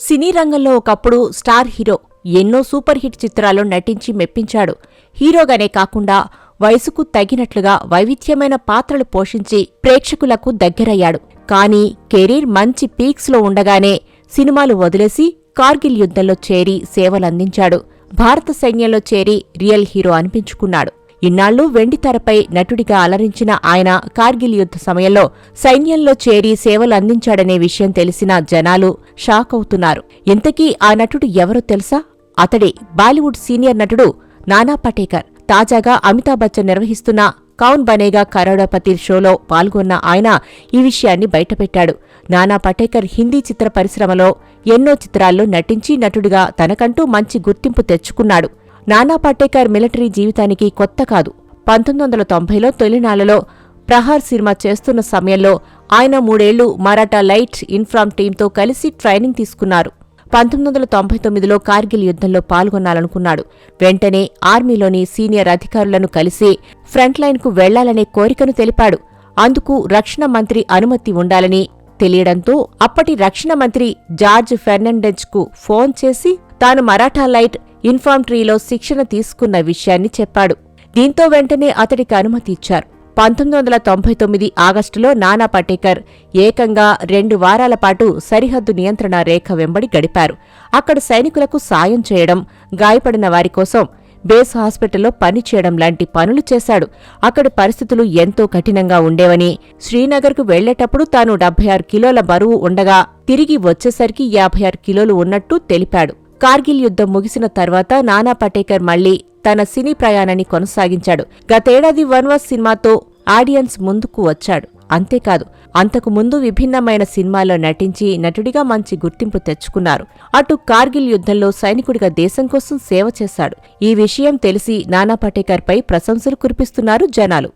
సినీ రంగంలో ఒకప్పుడు star hero ఎన్నో సూపర్ హిట్ చిత్రాల్లో నటించి మెప్పించాడు. హీరోగానే కాకుండా వయసుకు తగినట్లుగా వైవిధ్యమైన పాత్రలు పోషించి ప్రేక్షకులకు దగ్గరయ్యాడు. కానీ కెరీర్ మంచి పీక్స్లో ఉండగానే సినిమాలు వదిలేసి కార్గిల్ యుద్ధంలో చేరి సేవలందించాడు. భారత సైన్యంలో చేరి రియల్ హీరో అనిపించుకున్నాడు. ఇన్నాళ్ళు వెండితెరపై నటుడిగా అలరించిన ఆయన కార్గిల్ యుద్ధ సమయంలో సైన్యంలో చేరి సేవలు అందించాడనే విషయం తెలిసిన జనాలు షాక్ అవుతున్నారు. ఇంతకీ ఆ నటుడు ఎవరో తెలుసా? అతడే బాలీవుడ్ సీనియర్ నటుడు నానా పటేకర్. తాజాగా అమితాబ్ బచ్చన్ నిర్వహిస్తున్న కౌన్ బనేగా కరోడపతి షోలో పాల్గొన్న ఆయన ఈ విషయాన్ని బయటపెట్టాడు. నానా పటేకర్ హిందీ చిత్ర పరిశ్రమలో ఎన్నో చిత్రాల్లో నటించి నటుడిగా తనకంటూ మంచి గుర్తింపు తెచ్చుకున్నాడు. నానా పటేకర్ మిలిటరీ జీవితానికి కొత్త కాదు. పంతొమ్మిది వందల తొంభైలో తొలినాళ్ళలో ప్రహార్ సినిమా చేస్తున్న సమయంలో ఆయన మూడేళ్ళు మరాఠా లైట్ ఇన్ఫ్రామ్ టీంతో కలిసి ట్రైనింగ్ తీసుకున్నారు. పంతొమ్మిది వందల తొంభై తొమ్మిదిలో కార్గిల్ యుద్ధంలో పాల్గొనాలనుకున్నాడు. వెంటనే ఆర్మీలోని సీనియర్ అధికారులను కలిసి ఫ్రంట్లైన్కు వెళ్ళాలనే కోరికను తెలిపాడు. అందుకు రక్షణ మంత్రి అనుమతి ఉండాలని తెలియడంతో అప్పటి రక్షణ మంత్రి జార్జ్ ఫెర్నాండెజ్కు ఫోన్ చేసి తాను మరాఠా లైట్ ఇన్ఫాంట్రీలో శిక్షణ తీసుకున్న విషయాన్ని చెప్పాడు. దీంతో వెంటనే అతడికి అనుమతి ఇచ్చారు. పంతొమ్మిది వందల తొంభై తొమ్మిది ఆగస్టులో నానా పటేకర్ ఏకంగా రెండు వారాల పాటు సరిహద్దు నియంత్రణ రేఖ వెంబడి గడిపారు. అక్కడ సైనికులకు సాయం చేయడం గాయపడిన వారి కోసం బేస్ హాస్పిటల్లో పనిచేయడం లాంటి పనులు చేశాడు. అక్కడి పరిస్థితులు ఎంతో కఠినంగా ఉండేవని శ్రీనగర్కు వెళ్ళేటప్పుడు తాను డెబ్బై ఆరు కిలోల బరువు ఉండగా తిరిగి వచ్చేసరికి యాభై ఆరు కిలోలు ఉన్నట్టు తెలిపాడు. కార్గిల్ యుద్ధం ముగిసిన తర్వాత నానా పటేకర్ మళ్ళీ తన సినీ ప్రయాణాన్ని కొనసాగించాడు. గతేడాది వన్వాస్ సినిమాతో ఆడియన్స్ ముందుకు వచ్చాడు. అంతేకాదు అంతకు ముందు విభిన్నమైన సినిమాల్లో నటించి నటుడిగా మంచి గుర్తింపు తెచ్చుకున్నారు. అటు కార్గిల్ యుద్ధంలో సైనికుడిగా దేశం కోసం సేవ చేశాడు. ఈ విషయం తెలిసి నానా పటేకర్పై ప్రశంసలు కురిపిస్తున్నారు జనాలు.